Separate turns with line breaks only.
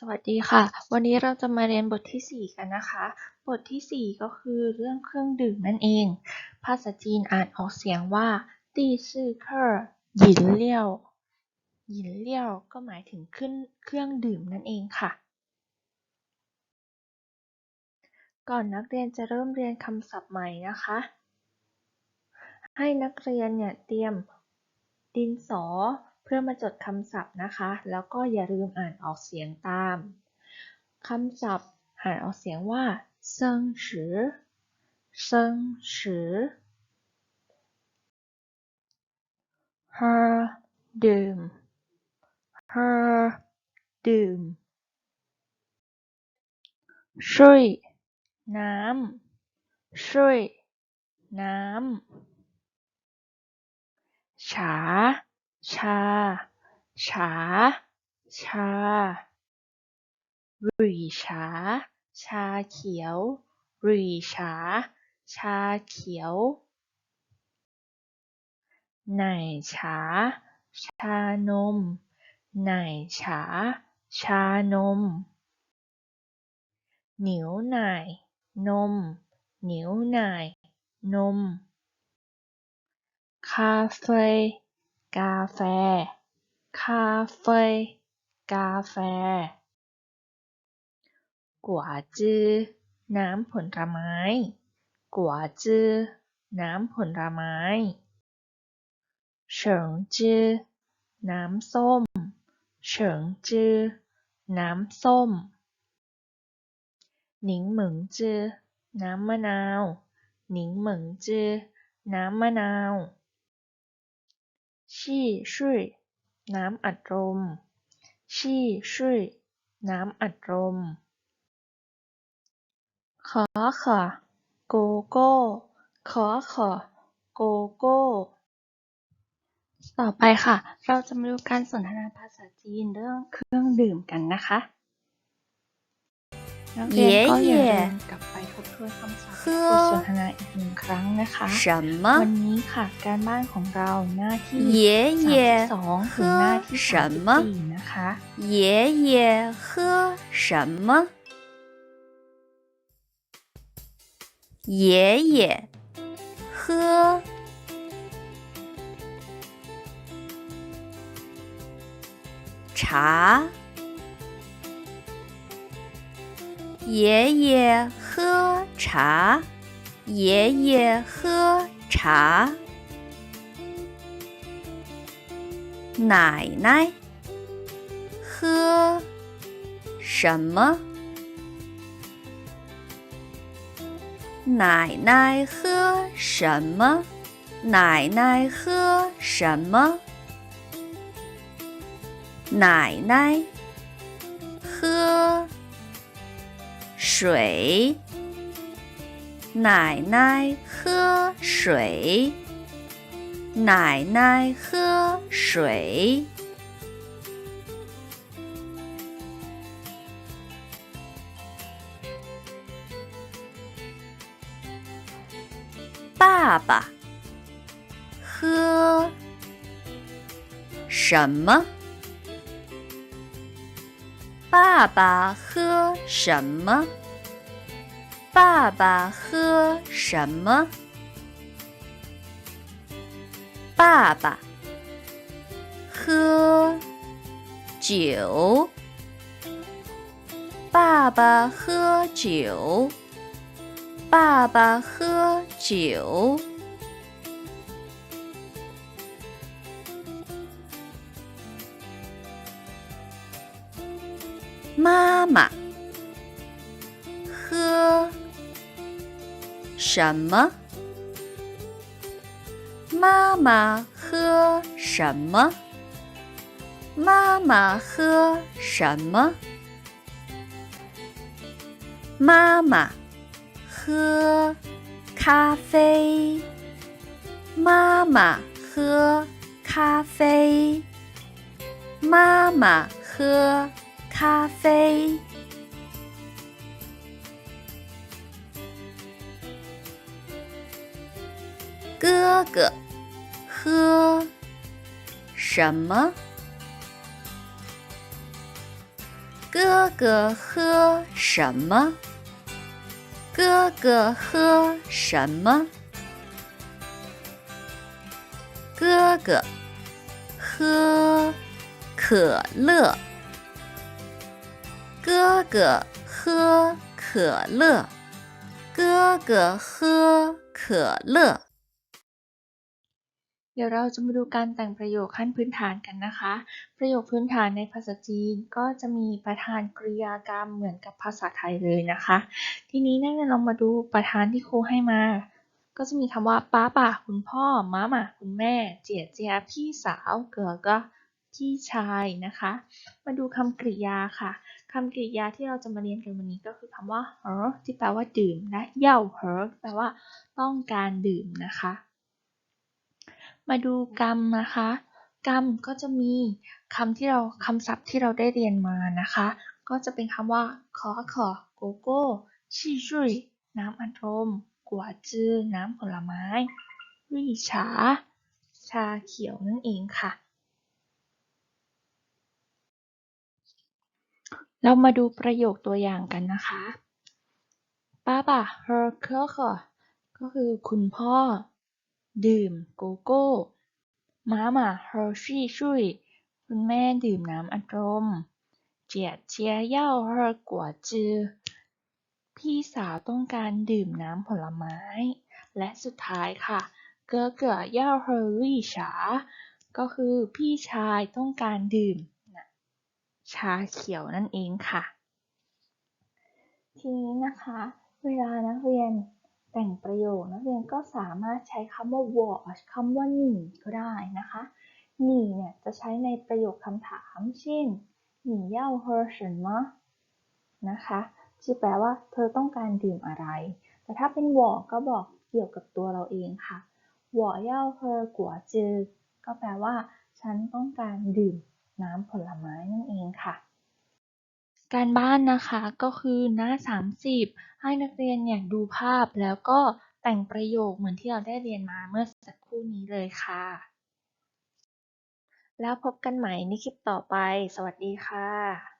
สวัสดีค่ะ วันนี้เราจะมาเรียนบทที่ 4 กันนะคะ บทที่ 4 ก็คือเรื่องเครื่องดื่มนั่นเอง ภาษาจีนอ่านออกเสียงว่าตี้ซื่อเคอร์หยินเลี่ยวหยินเลี่ยวก็หมายถึงขึ้นเครื่องดื่มนั่นเองค่ะ ก่อนนักเรียนจะเริ่มเรียนคำศัพท์ใหม่นะคะ ให้นักเรียนเนี่ยเตรียมดินสอ พื่อมาจดคำศัพท์นะคะ แล้วก็อย่าลืมอ่านออกเสียงตามคำศัพท์อ่านออกเสียงว่าเซิงสือเซิงสือ her ดื่ม her ดื่มช่วยน้ำช่วยน้ำฉา ชา ฉา ชา หรี่ฉา ชาเขียว หรี่ฉา ชาเขียว ไหนฉา ชานม ไหนฉา ชานมหนิวไหน่นมหนิวไหน่นม คาเฟ่ กาแฟ คาเฟ่กาแฟ กัวจื้อ น้ำผลไม้ กัวจื้อ น้ำผลไม้เฉิงจื้อ น้ำส้ม เฉิงจื้อ น้ำส้ม หนิงเหมิงจื้อ น้ำมะนาว หนิงเหมิงจื้อ น้ำมะนาว ชี่ชุ่ยน้ำอัดลมชี่ชุ่ยน้ำอัดลมขอขอโกโก้ขอขอโกโก้ต่อไปค่ะ เราจะมาดูการสนทนาภาษาจีนเรื่องเครื่องดื่มกันนะคะ นักเรียนก็อย่าลืมกลับไปทบทวนคำศัพท์และบทสนทนาอีกหนึ่งครั้งนะคะ
什么
วันนี้ค่ะ การบ้านของเราหน้าที่
爷爷
สองถึงหน้าที่
喝
สาม
什
สิบ
么
สี่นะคะ
爷爷喝什么？爷爷喝茶。 爷爷喝茶。爷爷喝茶。奶奶喝什么？奶奶喝什么？奶奶喝什么？奶奶水。奶奶喝水。奶奶喝水。爸爸喝什么？爸爸喝什么？爸爸喝什么？爸爸喝酒。爸爸喝酒。爸爸喝酒。妈妈什么？妈妈喝什么？妈妈喝什么？妈妈喝咖啡。妈妈喝咖啡。妈妈喝咖啡。哥哥喝什么？哥哥喝什么？哥哥喝什么？哥哥喝可乐。哥哥喝可乐。哥哥喝可乐。
เดี๋ยวเราจะมาดูการแต่งประโยคขั้นพื้นฐานกันนะคะ ประโยคพื้นฐานในภาษาจีนก็จะมีประธานกริยากรรมเหมือนกับภาษาไทยเลยนะคะ ทีนี้นักเรียนเรามาดูประธานที่ครูให้มา ก็จะมีคำว่าป้าป่าคุณพ่อม้าหมาคุณแม่ เจียเจียพี่สาวเก๋อก็พี่ชายนะคะ มาดูคำกริยาค่ะคำกริยาที่เราจะมาเรียนกันวันนี้ก็คือคำว่าเหอที่แปลว่าดื่ม และเย่าเหอแปลว่าต้องการดื่มนะคะ มาดูกรรมนะคะ กรรมก็จะมีคำที่เราคำศัพท์ที่เราได้เรียนมานะคะ ก็จะเป็นคำว่าขอขอโกโก้ชีชุยน้ำอัดลมกัวจื้อน้ำผลไม้รี่ฉาชาเขียวนั่นเองค่ะ เรามาดูประโยคตัวอย่างกันนะคะป้าป่า her เคอก็คือคุณพ่อ ดื่มโกโก้ ม้าหมา her ชี่ชุยคุณแม่ดื่มน้ำอัดลม เจียเจียเย่า her กัวจือ พี่สาวต้องการดื่มน้ำผลไม้ และสุดท้ายค่ะ เก๋อเก๋อเย่า her รี่ฉา ก็คือพี่ชายต้องการดื่มชาเขียวนั่นเองค่ะ ทีนี้นะคะ เวลานักเรียน แต่งประโยคนักเรียนก็สามารถใช้คำว่า was คำว่าหนีก็ได้นะคะหนีเนี่ยจะใช้ในประโยคคำถามเช่นหนีเย่าเฮอ什么นะคะที่แปลว่าเธอต้องการดื่มอะไร แต่ถ้าเป็นวอก็บอกเกี่ยวกับตัวเราเองค่ะวอเย่าเฮอกัวจือก็แปลว่า ฉันต้องการดื่มน้ำผลไม้นั่นเองค่ะ การบ้านนะคะก็คือหน้า 30 ให้นักเรียนเนี่ยดูภาพแล้วก็แต่งประโยคเหมือนที่เราได้เรียนมาเมื่อสักครู่นี้เลยค่ะ แล้วพบกันใหม่ในคลิปต่อไป สวัสดีค่ะ